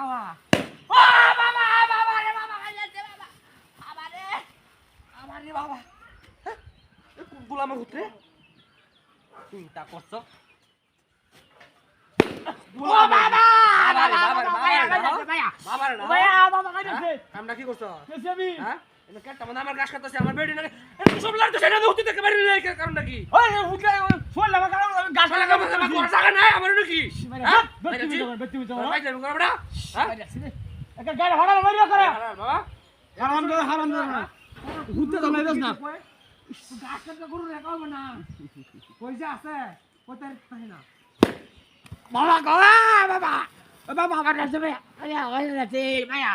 কাওয়া ও বাবা বাবা রে বাবা খাইছে বাবা। বাবা রে আমার রে বাবা। গুলা আমার হুতরে চিন্তা করছ? ও বাবা বাবা রে, বাবা বাবা রে, ভাইয়া বাবা রে, খাইছে ভাইয়া বাবা রে না ভাইয়া বাবা। খাইছে হ্যাঁ? কামটা কি করছ? হ্যাঁ? কেটটা মানে আমার গাছ কাটতেছে আমার বেডি না সব লাগতেছে না হুতি থেকে বাড়ি নাই কারণটা কি ওই হুটলে ফোন লাগা কারণ গাছ শালা কাম আমার কোন জায়গা নাই আমার নাকি? হ্যাঁ? বেটি মিটো বেটি মিটো ভাই যাবে করবড়া হ্যাঁ? একটা গাড়ি ভাড়া মারিয়া করে। বাবা। হারাম দে হারাম দে হুটতে তো নাই না। গাছ কাটতে গরু রেখাও না। পয়সা আছে কোথায় থাকে না। বাবা গলা বাবা। বাবা বাবা আছে ভাইয়া ভাইয়া ভাইয়া আছে ভাইয়া।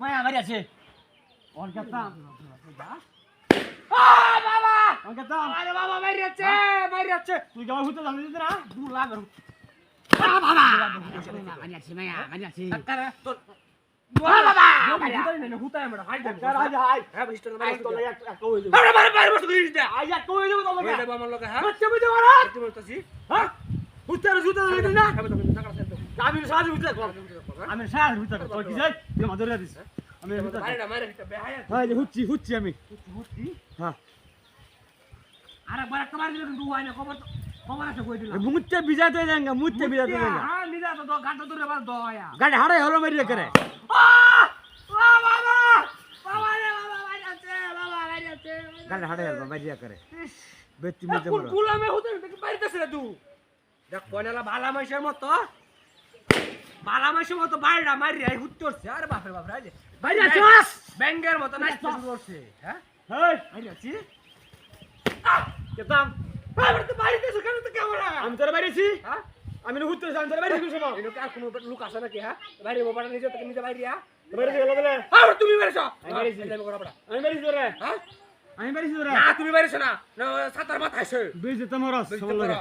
ভাইয়া ভাইয়া আছে আমি সাহায্য হুতে কর আমি সাহায্য হুতে আমি মারে মারে হ্যাঁ যে হুচ্ছি হুচ্ছি আমি। হুতি হ্যাঁ। আরে একটা মারি দিলে কিন্তু হয় না খবর তো যাঙ্গা যাঙ্গা হ্যাঁ তো বাস দয়া। গাড়ি হারাই হলো মেরিয়ে করে। বাবা বাবা! রে বাবা বাইরে আছে বাবা বাইরে আছে। গাড়ি হারাই হলো মেরিয়ে করে। বেতি মিজে কোন মরো হতে দেখি বাইরেতেছে রে তুই দেখ কোনালা ভালা মাইশের মতো। ভালা মাইশের মতো বাইরা মারি আই হুত্তে উঠছে আরে বাপ রে বাপ রে বাইরে আছিস! ব্যাঙ্গের মতো নাচতে শুরু করছে হ্যাঁ? হেই! বাইরে আছি? কেতাম আবার তো বাইরেতেছে কেন তো কেমন আমি তোর বাইরেছি হ্যাঁ? আমি হুতে আমি তোর বাইরেছি কোন সময় এই লোক আর কোনো লোক আছে নাকি হ্যাঁ? বাইরে মোবাইল নিজে থেকে নিজে বাইরে আ তোর বাইরেছি গেল গেলে আবার তুমি আমি বাইরেছি। যাইবো করা পড়া আমি বাইরেছি তোরে। হ্যাঁ? আমি বাইরেছি তোরে। না তুমি বাইরেছো না। সাতার মাথা আছে বেজে তোমার সবল লাগে।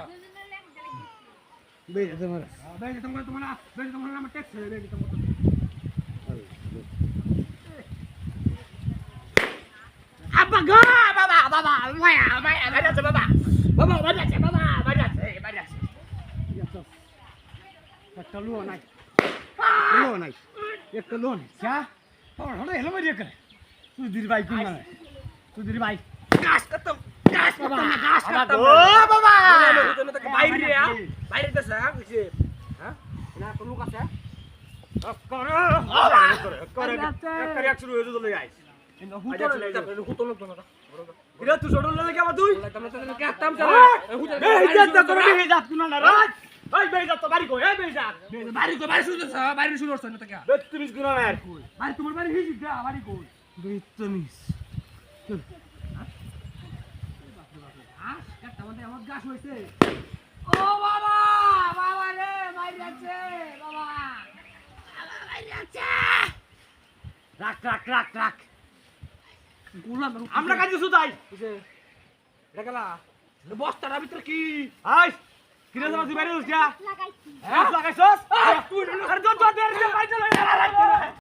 বেজে তোমার বেজে তোমার। তোমার বেজে তোমার নাম ট্যাক্স বেজে তোমার আব্বা গো বাবা বাবা মায়া মায়া আছে বাবা। বাবা আছে বাবা বাইরে আছে একটা লো নাই। লো নাই। একটা লো নাই। চা তোর হড়ে হেলো বাইরে করে দিদি ভাই কোন দিদি ভাই। গাছ কাটতাম গাছ বাবা গাছ ও বাবা বাইরে আ। বাইরে বাইরে দেশে হ্যাঁ হ্যাঁ? না কোন লোক আছে করে হয়ে বেত্রিশ গাছ একটা আমার গাছ হইছে ও বাবা বাবা রে বাইরে আছে বাবা বাইরে রাখ রাখ রাখ রাখ গুলাম আমরা কাজে সুতাই এটা গেলা বস্তার ভিতরে কি আইস কিরে তুই বাইরে উঠছিস হ্যাঁ লাগাইছস তুই বাইরে